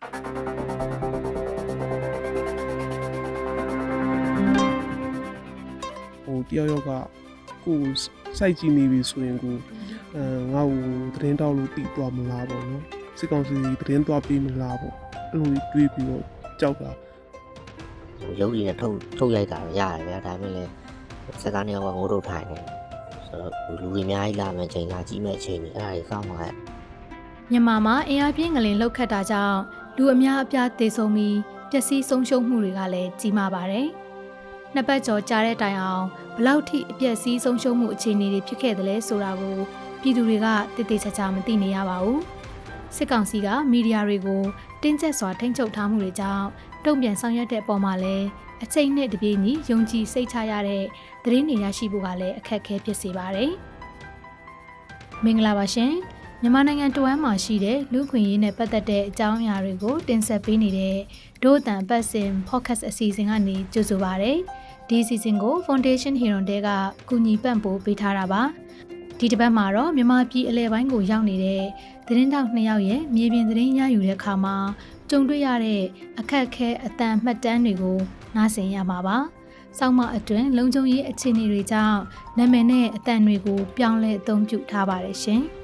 ဟိုတယောက်ယောက်ကကိုယ်စိုက်ကြည့်နေပြီဆိုရင်ကိုအဲငါ့ကိုသတင်းတောက်လို့တည်သွားမလားပေါ့နော်စစ်ကောင်စီသတင်းသွားပေးမလားပေါ့အဲ့လိုတွေးပြီးတော့ကြောက်တာဟိုရုပ်ရည်နဲ့ထုတ်ထုတ်ရိုက်တာတော့ရတယ်ဗျာဒါပေမဲ့လည်းစက်သားနေရာကငိုးတို့ထိုင်နေဆိုတော့ဟိုလူတွေအများကြီးလာမယ့်ချိန်လာကြီးမဲ့ချိန်တွေအဲ့ဒါတွေစောင့်ပါရဲ့မြန်မာမှာအင်အားပြင်းငလင်လှုပ်ခတ်တာကြောင့် လူအများအပြားသေဆုံးပြီးပျက်စီးဆုံးရှုံးမှုတွေကလည်းကြီးမားပါတယ်။နှစ်ပတ်ကျော်ကြာတဲ့တိုင်အောင်ဘလောက်ထိအပျက်စီးဆုံးရှုံးမှုအခြေအနေတွေဖြစ်ခဲ့တယ်လဲဆိုတာကိုပြည်သူတွေကတည်တည်ချာချာမသိနေရပါဘူး။စစ်ကောင်စီကမီဒီယာတွေကိုတင်းကျပ်စွာထိန်းချုပ်ထားမှုတွေကြောင့်တုံ့ပြန်ဆောင်ရွက်တဲ့အပေါ်မှာလည်းအချိန်နဲ့တပြေးညီယုံကြည်စိတ်ချရတဲ့သတင်းတွေရရှိဖို့ကလည်းအခက်အခဲဖြစ်စေပါတယ်။မင်္ဂလာပါရှင်။ မြန်မာနိုင်ငံတဝမ်းမှာရှိတဲ့လူခွင့်ရေးနဲ့ပတ်သက်တဲ့အကြောင်းအရာတွေကို တင်ဆက်ပေးနေတဲ့ဒို့အတန်ပတ်စင် podcast အစီအစဉ်ကနေကြိုဆိုပါရစေ။ဒီအစီအစဉ်ကို Foundation Hero တဲကကူညီပံ့ပိုးပေးထားတာပါ။ဒီတစ်ပတ်မှာတော့မြန်မာပြည်အလဲပိုင်းကိုရောက်နေတဲ့သတင်းတောက်နှစ်ယောက်ရဲ့မြေပြင်သတင်းရယူတဲ့အခါမှာကြုံတွေ့ရတဲ့အခက်အခဲအတန်မှတ်တမ်းတွေကိုနားဆင်ရမှာပါ။ဆောင်းမအတွင်းလုံခြုံရေးအခြေအနေတွေကြောင့်နာမည်နဲ့အတန်တွေကိုပြောင်းလဲအသုံးပြုထားပါတယ်ရှင်။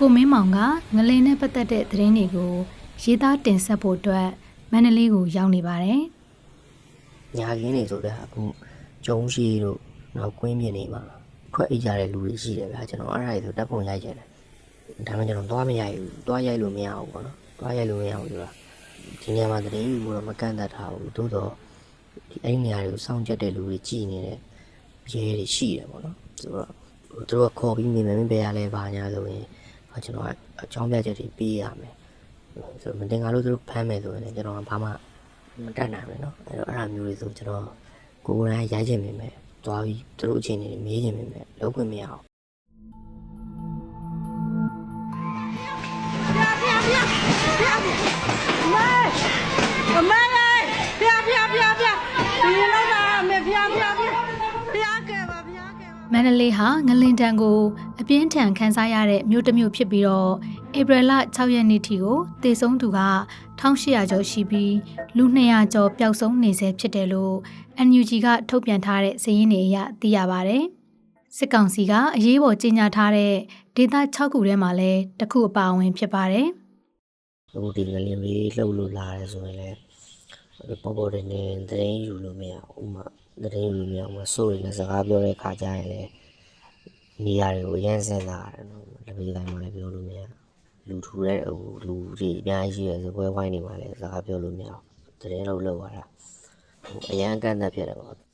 ကိုမင်းမောင်ကငလင်းနဲ့ပတ်သက်တဲ့သတင်းတွေကိုရေးသားတင်ဆက်ဖို့အတွက်မန္တလေးကိုရောက်နေပါတယ်ညာခင်းနေဆိုတော့အခုကျုံရှိတို့နောက်ကွင်းမြင်နေမှာထွက်အိတ်ကြတဲ့လူတွေရှိတယ်ဗျာကျွန်တော်အဲ့ဒါတွေဆိုတပ်ပုံရိုက်ကြတယ်ဒါမှကျွန်တော်သွားမရိုက်ဘူးသွားရိုက်လို့မရဘူးပေါ့နော်သွားရိုက်လို့မရဘူးဆိုတာဒီနေရာမှာသတင်းယူလို့မကန့်တတ်ထားဘူးသို့တော့ဒီအဲ့ဒီနေရာတွေကိုစောင့်ကြက်တဲ့လူတွေကြည်နေတဲ့ရဲတွေရှိတယ်ပေါ့နော်ဆိုတော့သူတို့ကခေါ်ပြီးနေမယ်မင်းပဲရလဲပါညာဆိုရင် ကျွန်တော်ကအကြောင်းပြချက်တွေပေးရမယ်ဆိုတော့မတင်ကားလို့သူတို့ဖမ်းမယ်ဆိုရင်ကျွန်တော်ကဘာမှ မတတ်နိုင်ဘူးเนาะအဲ့တော့အဲ့ဒါမျိုးတွေဆိုကျွန်တော်ကိုယ်ကိုယ်တိုင်ရိုက်ချင်မိမယ်သွားပြီးသူတို့အချိန်တွေမေးချင်မိမယ်လုံးခွင့်မရအောင် န္တလေးဟာငလင်တန်ကိုအပြင်းထန်ခန်းစားရတဲ့မြို့တစ်မြို့ဖြစ်ပြီးတော့ဧပြီလ6ရက်နေ့ထိကိုတေဆုံးသူက1800ကျော်ရှိပြီးလူ200ကျော်ပျောက်ဆုံးနေဆဲဖြစ်တယ်လို့ NUG ကထုတ်ပြန်ထားတဲ့စာရင်းတွေအရသိရပါဗျ။စစ်ကောင်စီကအရေးပေါ်ကြေညာထားတဲ့ဒေသ6ခုထဲမှာလည်းတစ်ခုအပါအဝင်ဖြစ်ပါတယ်။အခုဒီငလင်လေးလှုပ်လို့လာတယ်ဆိုရင်လည်း ပေါ်ပေါ်တင်တင်သတင်းယူလို့မရဘူးဥမာသတင်းယူလို့မရဘူးဆိုရင်လည်းစကားပြောတဲ့ခါကျရင်လည်းနေရာတွေကိုအရင်စဉ်းစားရတယ်နော်တပည့်တိုင်းမှာလည်းပြောလို့မရလူထူတဲ့ဟိုလူတွေအများကြီးရှိတယ်ဆိုပွဲဝိုင်းနေမှာလည်းစကားပြောလို့မရဘူးသတင်းလို့လောက်ရတာဟိုအရန်အကန့်အသတ်ဖြစ်တယ်ပေါ့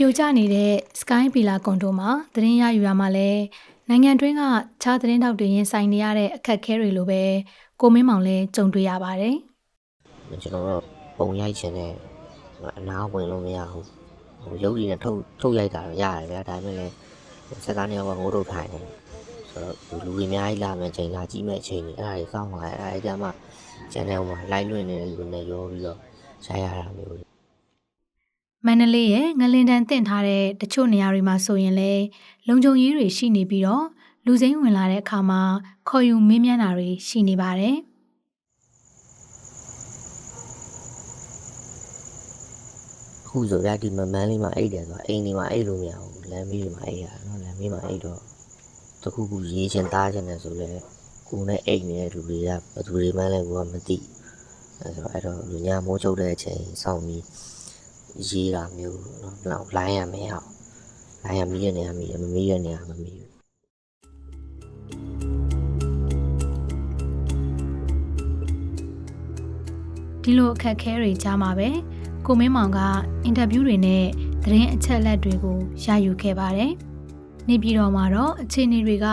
ပြိုကျနေတဲ့ Sky Villa ကွန်ဒိုမှာသတင်းရယူရမှာလဲနိုင်ငံတွင်းကခြားသတင်းတောက်တွေရင်ဆိုင်နေရတဲ့အခက်အခဲတွေလိုပဲကိုမင်းမောင်လည်းကြုံတွေ့ရပါတယ်ကျွန်တော်တို့ပုံရိုက်ချင်တဲ့အနာဝင်လို့မရဘူးဟိုရုပ်ရည်နဲ့ထုတ်ထုတ်ရိုက်တာတော့ရတယ်ဗျာဒါပေမဲ့လည်းစက်သားနေရာကငိုးတို့ထိုင်နေဆိုတော့လူတွေအများကြီးလာမယ့်ချိန်လာကြီးမဲ့ချိန်တွေအဲ့ဒါတွေစောင့်ပါအဲ့ဒါတွေကြမှာ channel မှာ live လွှင့်နေတဲ့လူတွေနဲ့ရောပြီးတော့ရိုက်ရတာမျိုး။ မန္တလေးရဲ့ငလင်တန်တင့်ထားတဲ့တချို့နေရာတွေမှာဆိုရင်လဲလုံခြုံရေးတွေရှိနေပြီးတော့လူစိမ်းဝင်လာတဲ့အခါမှာခေါ်ယူမင်းမြန်းတာတွေရှိနေပါတယ်အခုဆိုဗျာဒီမမန်းလေးမှာအိတ်တယ်ဆိုတာအိမ်ဒီမှာအိတ်လို့မရဘူးလမ်းမေးတွေမှာအိတ်ရတာနော်လမ်းမေးမှာအိတ်တော့တခုခုရေးချင်သားချင်တယ်ဆိုလဲကိုယ်နဲ့အိတ်နေတဲ့လူတွေကဘယ်သူတွေမှန်းလဲကိုကမသိအဲဆိုတော့အဲ့တော့လူညာမိုးချုပ်တဲ့အချိန်စောင့်ပြီး ရေးတာမျိုးနော်လောက်လိုင်းရမရအောင်လိုင်းရမီးရနေရမီးရမမီးရနေရမမီးဘူး။ဒီလိုအခက်အခဲတွေကြားမှာပဲကိုမင်းမောင်ကအင်တာဗျူးတွေနဲ့သတင်းအချက်အလက်တွေကိုရယူခဲ့ပါတယ်။နေပြည်တော်မှာတော့အခြေအနေတွေက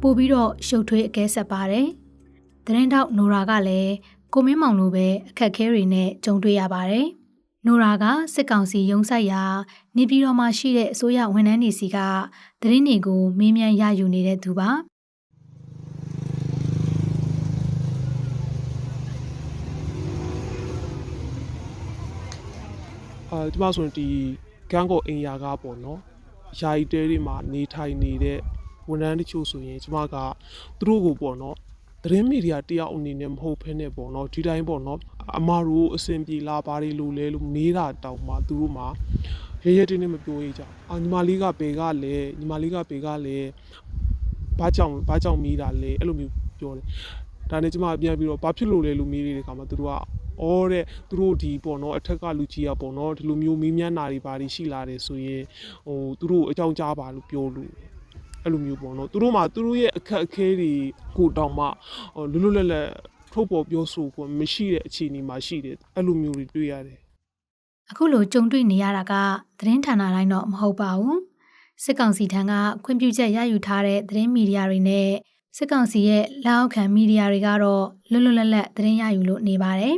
ပိုပြီးတော့ရှုပ်ထွေးအကဲဆက်ပါတယ်။သတင်းတောက်နိုရာကလည်းကိုမင်းမောင်လိုပဲအခက်အခဲတွေနဲ့ကြုံတွေ့ရပါတယ်။ နိုရာကစစ်ကောင်စီရုံးဆိုင်ရာနေပြည်တော်မှာရှိတဲ့အစိုးရဝန်ထမ်းတွေစီကသတင်းတွေကိုမေးမြန်းရယူနေတဲ့သူပါအာဒီမှာဆိုရင်ဒီဂန်းကိုအိမ်ယာကပေါ့နော်ယာယီတဲတွေမှာနေထိုင်နေတဲ့ဝန်ထမ်းတချို့ဆိုရင်ကျမကသူတို့ကိုပေါ့နော် သတင်းမီဒီယာတယောက်အနေနဲ့မဟုတ်ဘဲနဲ့ပေါ့နော်ဒီတိုင်းပေါ့နော်အမတို့အဆင်ပြေလာပါလေလို့လဲလို့မေးတာတောင်မှသူတို့မှာရဲရဲတင်းတင်းမပြောရကြဘူးအာညီမလေးကဘယ်ကလဲညီမလေးကဘယ်ကလဲဘာကြောင့်ဘာကြောင့်မေးတာလဲအဲ့လိုမျိုးပြောတယ်ဒါနဲ့ကျမပြန်ပြီးတော့ဘာဖြစ်လို့လဲလို့မေးတဲ့အခါမှာသူတို့ကအော်တဲ့သူတို့ဒီပေါ့နော်အထက်ကလူကြီးอ่ะပေါ့နော်ဒီလိုမျိုးမင်းမြန်းနာတွေဘာတွေရှိလာတယ်ဆိုရင်ဟိုသူတို့အကြောင်းကြားပါလို့ပြောလို့ အဲ့လိုမျိုးပေါ့နော်သူတို့မှသူတို့ရဲ့အခက်အခဲတွေကိုတောင်မှဟိုလွတ်လွတ်လပ်လပ်ထုတ်ပေါ်ပြောဆိုဖို့မရှိတဲ့အခြေအနေမှာရှိတယ်အဲ့လိုမျိုးတွေတွေ့ရတယ်အခုလိုကြုံတွေ့နေရတာကသတင်းဌာနတိုင်းတော့မဟုတ်ပါဘူးစစ်ကောင်စီထံကခွင့်ပြုချက်ရယူထားတဲ့သတင်းမီဒီယာတွေနဲ့စစ်ကောင်စီရဲ့လက်အောက်ခံမီဒီယာတွေကတော့လွတ်လွတ်လပ်လပ်သတင်းရယူလို့နေပါတယ်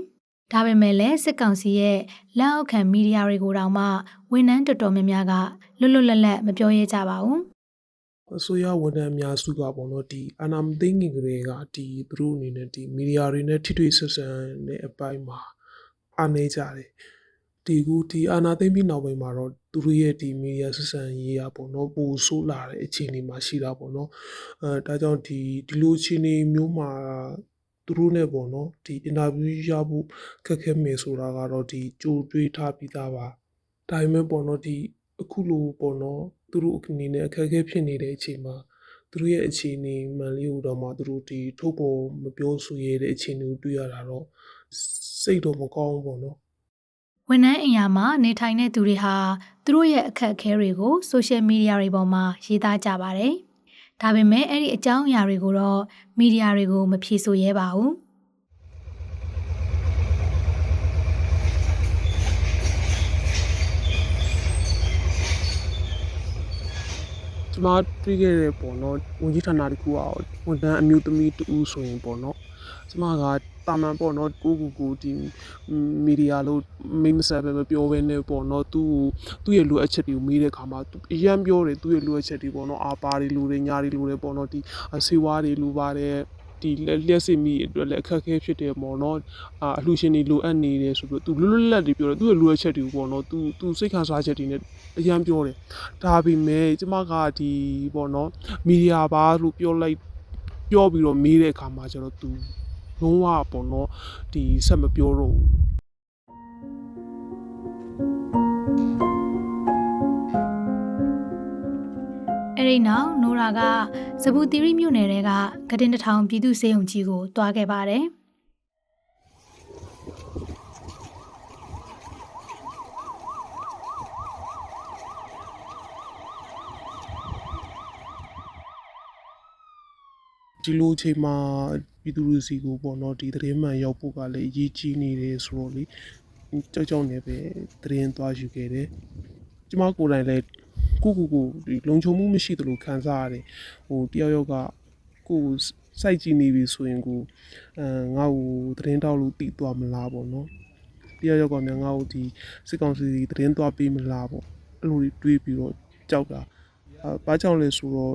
ဒါပေမဲ့လည်းစစ်ကောင်စီရဲ့လက်အောက်ခံမီဒီယာတွေကိုတောင်မှဝန်ထမ်းတော်တော်များများကလွတ်လွတ်လပ်လပ်မပြောရဲကြပါဘူး အစိုးရဝန်ထမ်းအများစုကပေါ့နော်ဒီအာနာမသိငင်ကလေးကဒီသူတို့အနေနဲ့ဒီမီဒီယာတွေနဲ့ထိတွေ့ဆက်ဆံတဲ့အပိုင်းမှာအားနေကြတယ်ဒီကူဒီအာနာသိမ့်ပြီးနောက်ပိုင်းမှာတော့သူတို့ရဲ့ဒီမီဒီယာဆက်ဆံရေးရပေါ့နော်ပိုဆိုးလာတဲ့အခြေအနေမှာရှိတာပေါ့နော်အဲဒါကြောင့်ဒီဒီလိုအခြေအနေမျိုးမှာသူတို့နဲ့ပေါ့နော်ဒီအင်တာဗျူးရဖို့ခက်ခဲမယ်ဆိုတာကတော့ဒီကြိုတွေးထားပြီးသားပါဒါပေမဲ့ပေါ့နော်ဒီအခုလိုပေါ့နော် သူတို့အနေနဲ့အခက်အခဲဖြစ်နေတဲ့အချိန်မှာသူတို့ရဲ့အခြေအနေမှန်လေးကိုတော့မှသူတို့ဒီထုတ်ပေါ်မပြောဆိုရတဲ့အခြေအနေကိုတွေ့ရတာတော့စိတ်တော့မကောင်းဘူးပေါ့နော်ဝန်ထမ်းအင်ယာမှာနေထိုင်တဲ့သူတွေဟာသူတို့ရဲ့အခက်အခဲတွေကိုဆိုရှယ်မီဒီယာတွေပေါ်မှာရေးသားကြပါတယ်။ဒါပေမဲ့အဲ့ဒီအကြောင်းအရာတွေကိုတော့မီဒီယာတွေကိုမဖြေဆိုရဲပါဘူး ကျမတွေ့ခဲ့တဲ့ပေါ့နော်ဝန်ကြီးဌာနတခုကဝန်ထမ်းအမျိုးသမီးတူဆိုရင်ပေါ့နော်ကျမကတာမန်ပေါ့နော်ကိုကိုကိုဒီမီဒီယာလို့မိတ်မဆက်ပဲမပြောဘဲနဲ့ပေါ့နော်သူ့သူ့ရဲ့လိုအပ်ချက်တွေကိုမေးတဲ့အခါမှာသူအရန်ပြောတယ်သူ့ရဲ့လိုအပ်ချက်တွေပေါ့နော်အာပါတွေလိုတယ်ညာတွေလိုတယ်ပေါ့နော်ဒီဆေးဝါးတွေလိုပါတယ် ဒီလျှက်စစ်မိအတွက်လည်းအခက်အခဲဖြစ်တယ်ပေါ့နော်အာအလှူရှင်တွေလိုအပ်နေတယ်ဆိုပြီးတော့သူလွတ်လွတ်လပ်လပ်တွေပြောတယ်သူ့ရဲ့လိုအပ်ချက်တွေကိုပေါ့နော်သူသူစိတ်ခံစားချက်တွေနဲ့အရန်ပြောတယ်ဒါပေမဲ့ကျမကဒီပေါ့နော်မီဒီယာပါလို့ပြောလိုက်ပြောပြီးတော့မေးတဲ့အခါမှာကျတော့ तू လုံးဝပေါ့နော်ဒီဆက်မပြောတော့ဘူး။ အဲ့ဒီနောက်နိုရာကဇပူတီရီမြို့နယ်တဲကဂဒင်တထောင်ပြည်သူစေယုံကြီးကိုတွားခဲ့ပါတယ်။ဒီလိုအချိန်မှာပြည်သူလူစီကိုပေါ့နော်ဒီသတင်းမှန်ရောက်ဖို့ကလည်းအရေးကြီးနေတယ်ဆိုတော့လေကြောက်ကြောက်နေပဲသတင်းသွားယူခဲ့တယ်ကျမကိုယ်တိုင်လည်း ကိုကိုကိုဒီလုံခြုံမှုမရှိသလိုခံစားရတယ်ဟိုတယောက်ယောက်ကကိုကိုစိုက်ကြည့်နေပြီဆိုရင်ကိုအဲငါ့ကိုသတင်းတောက်လို့တီးသွားမလားပေါ့နော် တယောက်ယောက်ကမြန်ငါ့ကိုဒီစစ်ကောင်စီသတင်းသွားပေးမလားပေါ့အဲ့လိုတွေတွေးပြီးတော့ကြောက်တာအဲဘာကြောင့်လဲဆိုတော့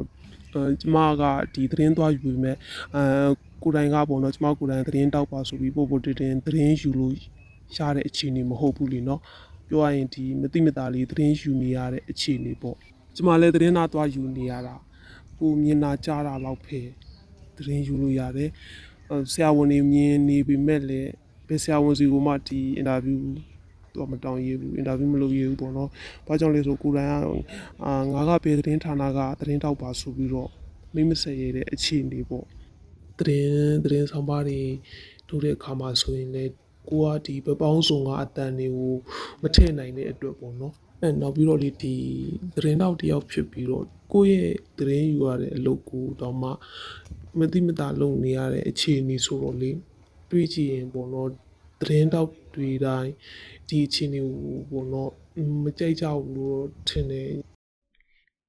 အဲကျမကဒီသတင်းသွားယူပေမဲ့အဲကိုယ်တိုင်ကပေါ့နော်ကျမကိုယ်တိုင်သတင်းတောက်ပါဆိုပြီးပို့ပို့တင်တင်သတင်းယူလို့ရတဲ့အခြေအနေမဟုတ်ဘူးလीเนาะ ပြောရရင်ဒီမတိမတာလေးသတင်းယူနေရတဲ့အခြေအနေပေါ့ကျမလည်းသတင်းသားသွားယူနေရတာကိုမြင်တာကြားတာလောက်ပဲသတင်းယူလို့ရတယ်အဲဆရာဝန်တွေမြင်နေပေမဲ့လည်းဘယ်ဆရာဝန်စီကမှဒီအင်တာဗျူးတော့မတောင်းရဘူးအင်တာဗျူးမလုပ်ရဘူးပေါ့နော်။ဘာကြောင့်လဲဆိုကိုယ်တိုင်ကအာငါကဘယ်သတင်းဌာနကသတင်းတောက်ပါဆိုပြီးတော့မိမဆက်ရတဲ့အခြေအနေပေါ့။သတင်းသတင်းဆောင်ပါတွေတို့တဲ့အခါမှာဆိုရင်လေ ကိုကဒီပပောင်းဆောင်ကအတန်တွေကိုမထည့်နိုင်တဲ့အတွက်ပေါ့နော်။အဲနောက်ပြီးတော့လေဒီသတင်းတောက်တယောက်ဖြစ်ပြီးတော့ကိုယ့်ရဲ့သတင်းယူရတဲ့အလုပ်ကိုတော့မှမတိမတာလုပ်နေရတဲ့အခြေအနေဆိုတော့လေတွေးကြည့်ရင်ပေါ့နော်သတင်းတောက်တွေတိုင်းဒီအချင်းတွေကိုပေါ့နော်မကြိုက်ကြဘူးလို့ထင်တယ်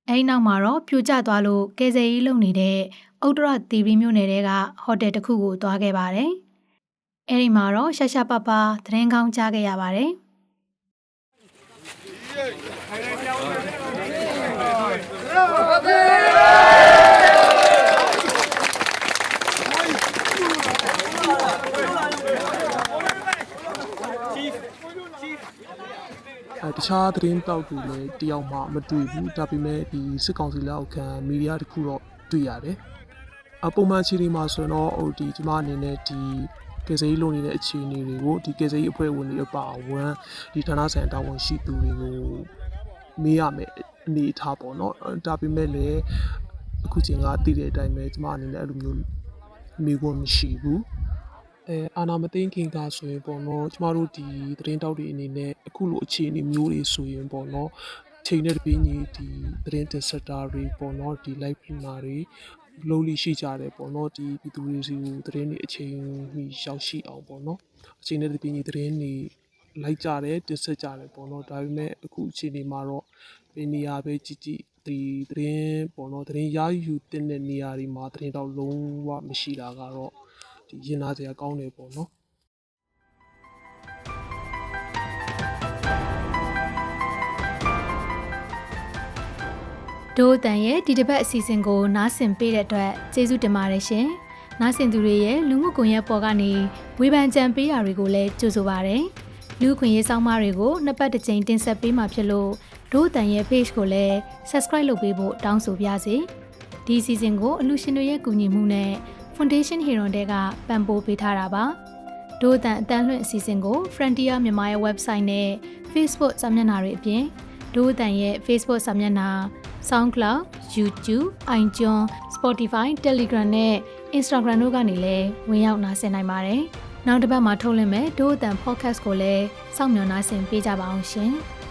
အဲဒီနောက်မှာတော့ပြိုကျသွားလို့ကယ်ဆယ်ရေးလုပ်နေတဲ့ဥတ္တရတီဗီမြို့နယ်တဲကဟိုတယ်တစ်ခုကိုတွားခဲ့ပါတယ်။ အဲဒီမှာတော့ရှာရှာပပသတင်းကောင်းကြားခဲ့ရပါတယ်။အဲတခြားသတင်းတောက်တွေလည်းတယောက်မှမတွေ့ဘူးဒါပေမဲ့ဒီစစ်ကောင်စီလက်အောက်ခံမီဒီယာတစ်ခုတော့တွေ့ရတယ်အပုံမှန်အခြေအနေမှာဆိုရင်တော့ဟိုဒီကျမအနေနဲ့ဒီ ကယ်ဆယ်ရေးလုပ်နေတဲ့အခြေအနေတွေကိုဒီကယ်ဆယ်ရေးအဖွဲ့ဝင်တွေအပါအဝင်ဒီဌာနဆိုင်တာဝန်ရှိသူတွေကိုမေးရမယ်အနေအထားပေါ့နော်အဲဒါပေမဲ့လည်းအခုချိန်ကတည်တဲ့အတိုင်းပဲကျမအနေနဲ့အဲ့လိုမျိုးမေးခွန်းမရှိဘူးအဲအာနာမသိန်းခင်ကဆိုရင်ပေါ့နော်ကျမတို့ဒီသတင်းတောက်တွေအနေနဲ့အခုလိုအခြေအနေမျိုးတွေဆိုရင်ပေါ့နော်ချိန်နဲ့တပြေးညီဒီသတင်းတင်ဆက်တာတွေပေါ့နော်ဒီ live ပြင်မာတွေ လုံးလိရှိကြတယ်ပေါ့နော်ဒီပြည်သူတွေစီကိုသတင်းတွေအချိန်မီရောက်ရှိအောင်ပေါ့နော်အချိန်နဲ့တပြေးညီသတင်းတွေလိုက်ကြတယ်တင်ဆက်ကြတယ်ပေါ့နော်ဒါပေမဲ့အခုအခြေအနေမှာတော့ဘယ်နေရာပဲကြည့်ကြည့်ဒီသတင်းပေါ့နော်သတင်းရယူတဲ့နေရာတွေမှာသတင်းတောက်လုံးဝမရှိတာကတော့ဒီရင်နာစရာကောင်းတယ်ပေါ့နော် ဒို့အတန်ရဲ့ဒီတစ်ပတ်အစီအစဉ်ကိုနားဆင်ပေးတဲ့အတွက်ကျေးဇူးတင်ပါတယ်ရှင်။နားဆင်သူတွေရဲ့လူမှုကွန်ရက်ပေါ်ကနေဝေဖန်ကြံပေးတာတွေကိုလည်းကြိုဆိုပါရစေ။လူခွင့်ရေးဆောင်မတွေကိုနှစ်ပတ်တစ်ကြိမ်တင်ဆက်ပေးမှာဖြစ်လို့ဒို့အတန်ရဲ့ page ကိုလည်း subscribe လုပ်ပေးဖို့တောင်းဆိုပါရစေ။ဒီအစီအစဉ်ကိုအလူရှင်တွေရဲ့ကူညီမှုနဲ့ Foundation Hero တဲကပံ့ပိုးပေးထားတာပါ။ဒို့အတန်အတန်းလွှင့်အစီအစဉ်ကို Frontier မြန်မာရဲ့ website နဲ့ Facebook စာမျက်နှာတွေအပြင်ဒို့အတန်ရဲ့ Facebook စာမျက်နှာ SoundCloud, YouTube, iTunes, Spotify, Telegram နဲ့ Instagram တို့ကနေလည်းဝင်ရောက်နားဆင်နိုင်ပါတယ်။နောက်တစ်ပတ်မှာထုတ်လွှင့်မယ်ဒို့အတန် podcast ကိုလည်းစောင့်မျှော်နားဆင်ပေးကြပါအောင်ရှင်။